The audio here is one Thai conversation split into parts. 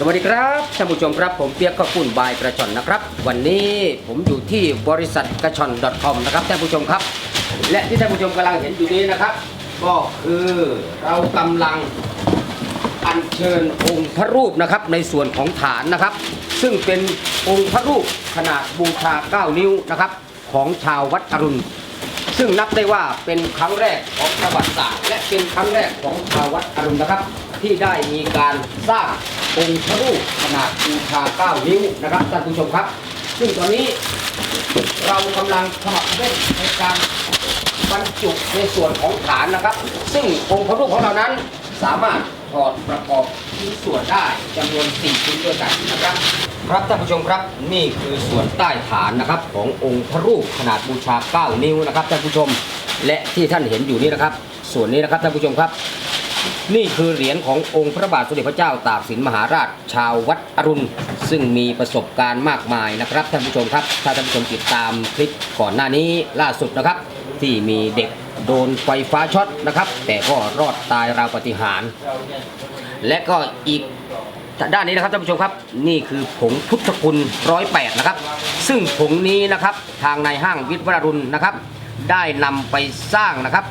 สวัสดีครับท่านผู้ชมครับผมเปียกข้าวปุ้นบายกระชอนนะครับ วันนี้ผมอยู่ที่บริษัทกระชอน .com นะครับท่านผู้ชมครับ และที่ท่านผู้ชมกำลังเห็นอยู่นี้นะครับ ก็คือเรากำลังอัญเชิญองค์พระรูปนะครับในส่วนของฐานนะครับ ซึ่งเป็นองค์พระรูปขนาดบูชา 9 นิ้วนะครับ ของชาววัดอรุณ ซึ่งนับได้ว่าเป็นครั้งแรกของประวัติศาสตร์และเป็นครั้งแรกของชาววัดอรุณนะครับที่ได้มีการสร้างองค์พระรูปขนาดบูชา9นิ้วนะครับท่านผู้ชมครับ ซึ่งตอนนี้เรากำลังสมัครเล่นในการบรรจุในส่วนของฐานนะครับ ซึ่งองค์พระรูปของเรานั้นสามารถถอดประกอบชิ้นส่วนได้จำนวน4ชิ้นด้วยกันนะครับครับท่านผู้ชมครับนี่คือส่วนใต้ฐานนะครับ ขององค์พระรูปขนาดบูชา 9 นิ้วนะครับท่านผู้ชม และที่ท่านเห็นอยู่นี้นะครับ ส่วนนี้นะครับท่านผู้ชมครับ นี่คือเหรียญขององค์พระบาทสมเด็จพระเจ้าตากสินมหาราช ชาววัดอรุณ ซึ่งมีประสบการณ์มากมายนะครับท่านผู้ชมครับ ถ้าท่านผู้ชมติดตามคลิปก่อนหน้านี้ล่าสุดนะครับ ที่มีเด็กโดนไฟฟ้าช็อตนะครับ แต่ก็รอดตายราวปฏิหาร และก็อีกด้านนี้นะครับท่านผู้ชมครับ นี่คือผงพุทธคุณร้อยแปดนะครับ ซึ่งผงนี้นะครับทางนายห้างวิทย์วรุณนะครับ ได้นำไปสร้างนะครับ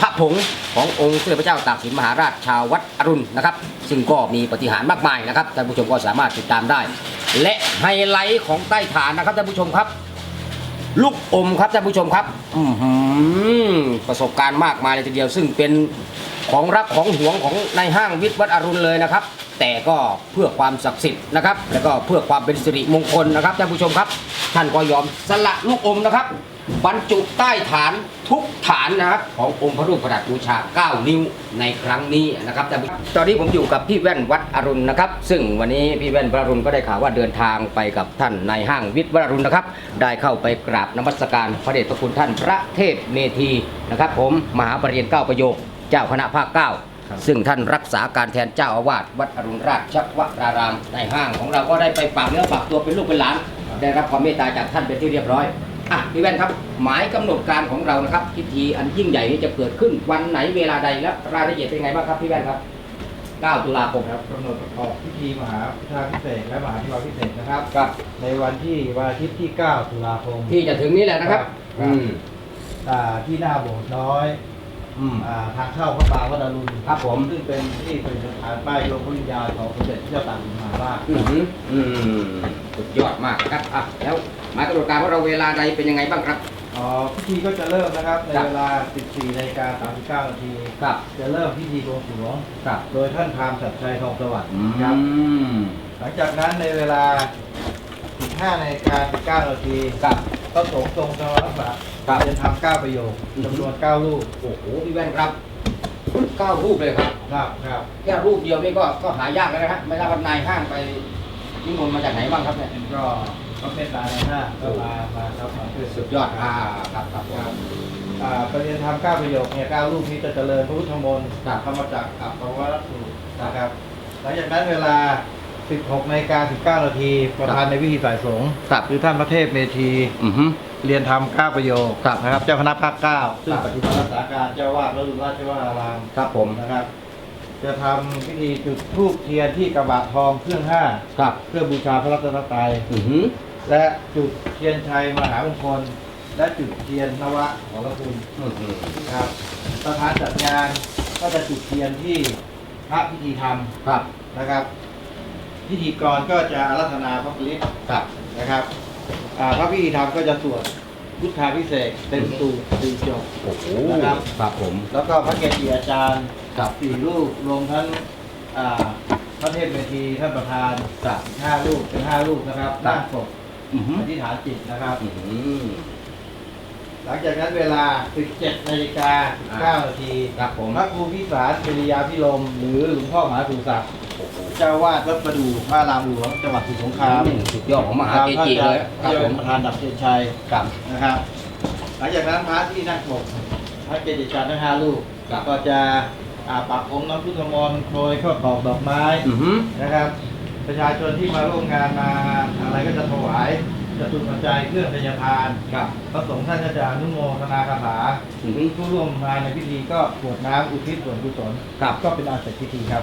พระผงขององค์สมเด็จพระเจ้าตากสินมหาราชชาววัดอรุณนะครับ ซึ่งก็มีปฏิหารมากมายนะครับท่านผู้ชมก็สามารถติดตามได้ และไฮไลท์ของใต้ฐานนะครับท่านผู้ชมครับ ลูกอมครับท่านผู้ชมครับอประสบการณ์มากมายเลยทีเดียว ซึ่งเป็นของรักของหวงของในห้างวิทย์วัดอรุณเลยนะครับ แต่ก็เพื่อความศักดิ์สิทธิ์นะครับ แล้วก็เพื่อความเป็นสิริมงคลนะครับท่านผู้ชมครับ ท่านก็ยอมสละลูกอมนะครับ บรรจุใต้ฐานทุกฐานนะครับขององค์พระรูปขนาดบูชา 9 นิ้วในครั้งนี้นะครับท่านผู้ชมตอนนี้ผมอยู่กับพี่แว่นวัดอรุณนะครับ ซึ่งวันนี้พี่แว่นวัดอรุณก็ได้ข่าวว่าเดินทางไปกับท่านนายห้างวิทย์วัดอรุณนะครับ ได้เข้าไปกราบนมัสการพระเดชพระคุณท่านพระเทพเมธีนะครับ ผมมหาปรริญญาเก้าประโยค เจ้าคณะภาคเก้าซึ่งท่านรักษาการแทนเจ้าอาวาสวัดอรุณราชวรารามในห้างของเราก็ได้ไปฝากเนื้อฝากตัวเป็นลูกเป็นหลาน ได้รับความเมตตาจากท่านเป็นที่เรียบร้อย อะพี่แว่นครับ หมายกำหนดการของเรานะครับ พิธีอันยิ่งใหญ่นี้จะเกิดขึ้นวันไหนเวลาใดและรายละเอียดเป็นไงบ้างครับพี่แว่นครับ 9 ตุลาคมครับกำหนดประกอบพิธีมหาพุทธาพิเศษกและมหาพิวาพิเศษกนะครับ ครับในวันที่วันอาทิตย์ที่ 9 ตุลาคมที่จะถึงนี้แหละนะครับครับอืมอ่าที่หน้าโบสถ์น้อยอืมอ่าทางเข้าพระปรางวัดอรุณครับผมซึ่งเป็นที่เป็นสถานป้ายดวงพระวิญญาณของสมเด็จพระเจ้าตากสินมหาราชอืมอืมสุดยอดมากนะครับอะแล้วห มายกำหนดการของเราเวลาใดเป็นยังไงบ้างครับ อ๋อพิธีก็จะเริ่มนะครับในครับ เวลา 14นาฬิกา39นาทีครับจะเริ่มพิธีบวงสรวง ครับโดยท่านพราหมณ์ชัดชัยทองสวัสดิ์อืครับ มหลังจากนั้นในเวลา 15นาฬิกา19นาทีครับ พระสงฆ์ทรงสวรรค์ครับ จะทำเก้าประโยคอืมจำนวนเก้ารูปโอ้โหพี่แว่นครับเก้ารูปเลยครับ ครับครับ แค่รูปเดียวนี่ก็ก็หายากแล้วนะฮะไม่ทราบว่านายห้างไป นิมนต์มาจากไหนบ้างครับเนี่ยก็ก็เป็นตาในหน้าก็มามาครับมาช่วยสุดยอดอ่าครับครับคครัรับ บอ่าประเด็นทำเก้าประโยคเนี่ยเก้ารูปนี้จะเจริญพระพุทธมนต์ครับ ธรรมจักรอัปปวรสูตรนะครับหลังจากนั้นเวลา 16นาฬิกา19นาทีประธานในพิธีสายสงฆ์ครับ คือท่านพระเทพเมธี อือฮึ เรียนทำเก้าประโยคครับนะครับ เจ้าคณะภาคเก้าซึ่งครับ ปัจจุบันรักษาการเจ้าวาดวัดรุณราชวรารามครับผม นะครับ จะทำพิธีจุดธูปเทียนที่กระบะทองเครื่องห้าครับ เพื่อบูชาพระรัตนตรัยอือฮึและจุดเทียนชัยมหามงคล และจุดเทียนนวะของพระคุณอือฮึครับประธานจัดงานก็จะจุดเทียนที่พระพิธีธรรมครับนะครับ พิธีกรก็จะอารัธนาพระปริศครับนะครับอ่าพระพิธีธรรมก็จะสวดพุทธาพิเศษกเต็มตูตีจบโอ้โหนะครับครับผม แล้วก็พระเกจิอาจารย์ ครับสี่รูปรวมทั้งอ่าพระเทพเมธีท่านประธานครับห้ารูปเป็นห้ารูปนะครับครับตั้งศพอือฮึอธิษฐานจิตนะครับ อือฮึหลังจากนั้นเวลา 17นาฬิกา9นาทีครับผมพระครูพิสารปิริยาพิรมหรือหลวงพ่อมหาสุศักดิ์โอ้โหเจ้าวาดวัดประดู่พระรามหลวงจังหวัดสมุทรสงครามสุดยอดของมหาเกจิเลยคท่ารับนจะผเป็นมประธานดับเทียนชัยครับนะครับ หลังจากนั้นพระที่นั่งปกพระเกจิอาจารย์ทั้งห้ารูปครับก็จะ อาปักองค์น้ำพุทธมนต์โปรยข้าวตอกดอกไม้อือฮึนะครับ ประชาชนที่มาร่วมงานมาอะไรก็จะถวายจะตุปัจจัยเครื่องพยาทานครับพระสงฆ์ท่านก็จะอนุโมทนาคาถาอือฮึผู้ร่วมงานในพิธีก็กรวดน้ำอุทิศส่วนกุศลครับ ก็เป็นอันเสร็จพิธีครับ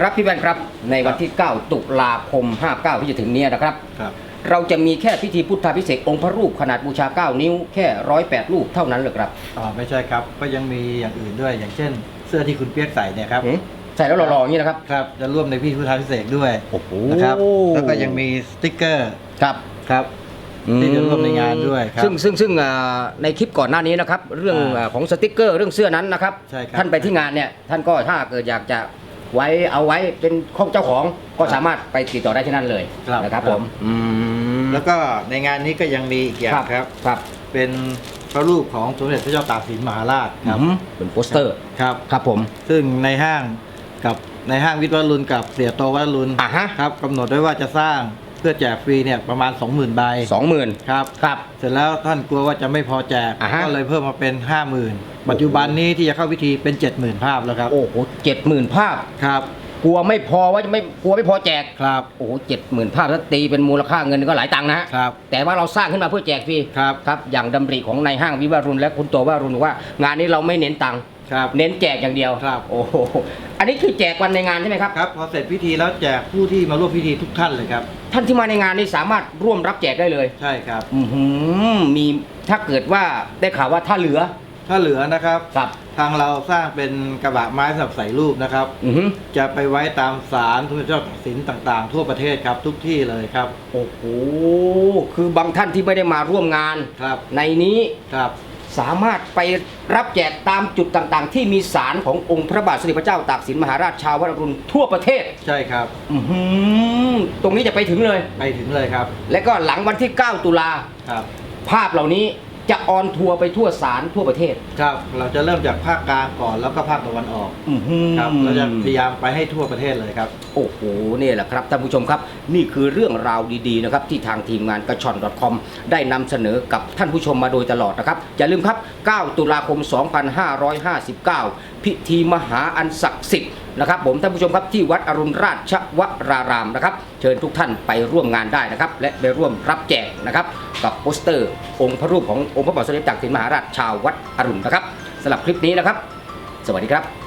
ครับพี่แว่นครับในวันที่ 9 ตุลาคม 59 ที่จะถึงเนี้นะครับ ครับเราจะมีแค่พิธีพุทธาพิเศษกองค์พระรูปขนาดบูชา 9 นิ้วแค่ร้อยแปดรูปเท่านั้นเลยครับ อ่าไม่ใช่ครับก็ยังมีอย่างอื่นด้วยอย่างเช่น เสื้อที่คุณเปียกใส่เนี่ยครับ หืมใส่แล้วหล่อๆอย่างนี้นะครับ ครับ จะร่วมในพิธีพุทธาพิเศษกด้วยโอ้โหนะครับ แล้วก็ยังมีสติ๊กเกอร์ครับ ครับ ที่จะร่วมในงานด้วยครับ ซึ่งซึ่งซึ่งอ่าในคลิปก่อนหน้านี้นะครับ เรื่องอ่าอ่าของสติกเกอร์เรื่องเสื้อนั้นนะครับ ใช่ครับท่านไปที่งานเนี่ย ท่านก็ถ้าเกิดอยากจะไว้เอาไว้เป็นของเจ้าของก็สามารถไปติดต่อได้ที่นั่นเลยครับนะครับครับ ผมอืมแล้วก็ในงานนี้ก็ยังมีอีกอย่างครับ ครับ เป็น พระรูปของสมเด็จพระเจ้าตากสินมหาราชครับอืมเป็นโปสเตอร์ครับ ครับผม ซึ่งในห้างกับในห้างวิทย์วัดรุนกับเสียโตวัดรุนอ่าฮะครับกำหนดไว้ว่าจะสร้างเพื่อแจกฟรีเนี่ยประมาณ 20,000ใบสองหมื่นครับ ครับ เสร็จแล้วท่านกลัวว่าจะไม่พอแจก อ่าฮะ ก็เลยเพิ่มมาเป็น 50,000 ปัจจุบันนี้ที่จะเข้าพิธีเป็น 70,000 ภาพแล้วครับ โอ้โหเจ็ดหมื่นภาพ ครับ กลัวไม่พอว่าจะไม่กลัวไม่พอแจกครับโอ้โหเจ็ดหมื่นภาพถ้าตีเป็นมูลค่าเงินก็หลายตังค์นะฮะครับแต่ว่าเราสร้างขึ้นมาเพื่อแจกฟรีครับครับอย่างดำริของนายห้างวิวารุณและคุณตัววารุณว่า งานนี้เราไม่เน้นตังค์ครับเน้นแจกอย่างเดียวครับโอ้โหอันนี้คือแจกวันในงานใช่ไหมครับครับพอเสร็จพิธีแล้วแจกผู้ที่มาร่วมพิธีทุกท่านเลยครับท่านที่มาในงานนี้สามารถร่วมรับแจกได้เลยใช่ครับอือหือมีถ้าเกิดว่าได้ข่าวว่าถ้าเหลือ ถ้าเหลือนะครับครับ ทางเราสร้างเป็นกระบะไม้สำหรับใส่รูปนะครับ อือหือจะไปไว้ตามศาลทุนเจ้าตักสินต่างๆ ทั่วประเทศครับทุกที่เลยครับโอ้โหคือบางท่านที่ไม่ได้มาร่วมงาน ครับในนี้ครับสามารถไปรับแจกตามจุดต่างๆ ที่มีสารขององค์พระบาทสมเด็จพระเจ้าตากสินมหาราชชาววรรุณทั่วประเทศ ใช่ครับ อือหือตรงนี้จะไปถึงเลย ไปถึงเลยครับและก็หลังวันที่ 9 ตุลาครับ ภาพเหล่านี้ จะออนทัวร์ไปทั่วสารทั่วประเทศ ครับ เราจะเริ่มจากภาคกลางก่อนแล้วก็ภาคตะวันออกอือหือ ครับเราจะพยายามไปให้ทั่วประเทศเลยครับ โอ้โหนี่แหละครับท่านผู้ชมครับ นี่คือเรื่องราวดีๆนะครับที่ทางทีมงานกระชอน .com ได้นำเสนอกับท่านผู้ชมมาโดยตลอดนะครับ อย่าลืมครับ 9 ตุลาคม 2559 พิธีมหาอันศักดิ์สิทธิ์นะครับผมท่านผู้ชมครับที่วัดอรุณราชวรารามนะครับ เชิญทุกท่านไปร่วมงานได้นะครับ และไปร่วมรับแจกนะครับ กับโปสเตอร์ องค์พระรูปขององค์พระบาทสมเด็จตากสินมหาราชชาววัดอรุณนะครับสำหรับคลิปนี้นะครับ สวัสดีครับ